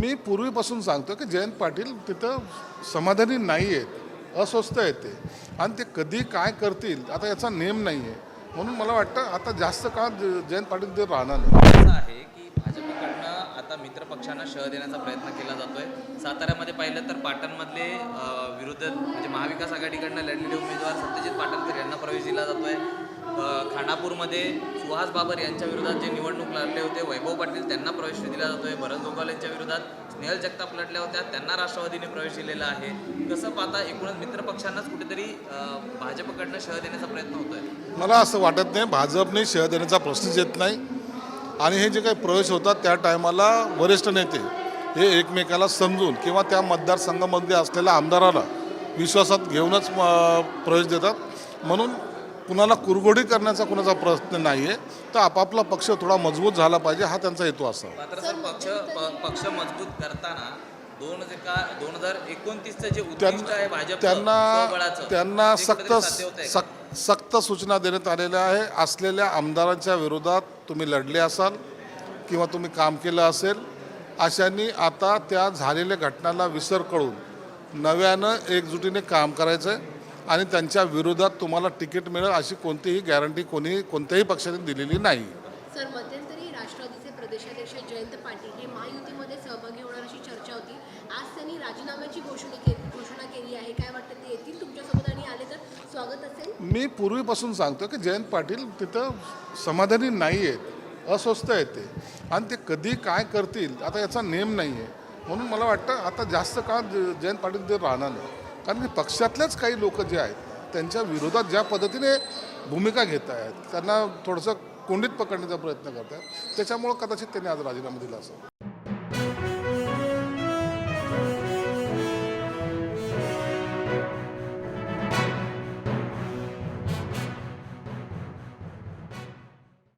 मी पूर्वीपासून सांगतो की जयंत पाटील तिथं समाधानी नाही आहेत अस्वस्थ आहेत ते. आणि ते कधी काय करतील आता याचा नेम नाही आहे म्हणून मला वाटतं आता जास्त काळ ज- जयंत पाटील ते राहणार नाही असं आहे की भाजपकडनं आता मित्रपक्षांना शह देण्याचा प्रयत्न केला जातोय. साताऱ्यामध्ये पाहिलं तर पाटणमधले विरुद्ध म्हणजे महाविकास आघाडीकडनं लढलेले उमेदवार सत्यजित पाटणकर यांना प्रवेश दिला जातोय. आहे खानापूरमध्ये सुहास बाबर यांच्या विरोधात जे निवडणूक लढले होते वैभव पाटील त्यांना प्रवेश दिला जातोय. भरत गोगाल यांच्या विरोधात स्नेहल जगताप लढल्या होत्या त्यांना राष्ट्रवादीने प्रवेश दिलेला आहे. कसं पाहता एकूणच मित्रपक्षांनाच कुठेतरी भाजपकडनं शह देण्याचा प्रयत्न होतोय? मला असं वाटत नाही भाजपने शह देण्याचा प्रश्नच येत नाही. आणि हे जे काही प्रवेश होतात त्या टायमाला वरिष्ठ नेते हे एकमेकाला समजून किंवा त्या मतदारसंघामध्ये असलेल्या आमदाराला विश्वासात घेऊनच प्रवेश देतात. म्हणून कुणाला कुरघोडी करण्याचा कुणाचा प्रश्न नाही आहे तर आपापला पक्ष थोडा मजबूत झाला पाहिजे हा त्यांचा हेतू असावा. पक्ष पक्ष मजबूत करताना दोन दोन हजार एकोणतीसचं जे त्यांना आहे भाजप त्यांना स्वबळाचं, त्यांना ते सक्त सक्त सूचना देण्यात आलेल्या आहे. असलेल्या आमदारांच्या विरोधात तुम्ही लढले असाल किंवा तुम्ही काम केलं असेल अशांनी आता त्या झालेल्या घटनाला विसर कळून नव्यानं एकजुटीने काम करायचं आहे आणि त्यांच्या विरोधात तुम्हाला तिकीट मिळेल अशी कोणतीही गॅरंटी कोणी कोणत्याही पक्षाने दिलेली नाही. सर मध्यंतरी राष्ट्रवादीचे प्रदेशाध्यक्ष जयंत पाटील हे महायुतीमध्ये सहभागी होणार अशी चर्चा होती. आज त्यांनी राजीनाम्याची घोषणा केली घोषणा केली आहे. काय वाटतं ते येतील तुमच्यासोबत आणि आले तर स्वागत असेल? मी पूर्वीपासून सांगतो की जयंत पाटील तिथं समाधानी नाही आहेत अस्वस्थ आहेत ते. आणि ते कधी काय करतील आता याचा नेम नाही आहे म्हणून मला वाटतं आता जास्त काळ जयंत पाटील ते राहणार नाही. कारण की पक्षातलेच काही लोक जे आहेत त्यांच्या विरोधात ज्या पद्धतीने भूमिका घेत आहेत त्यांना थोडंसं कोंडीत पकडण्याचा प्रयत्न करत आहेत. त्याच्यामुळं कदाचित त्यांनी आज राजीनामा दिला असेल.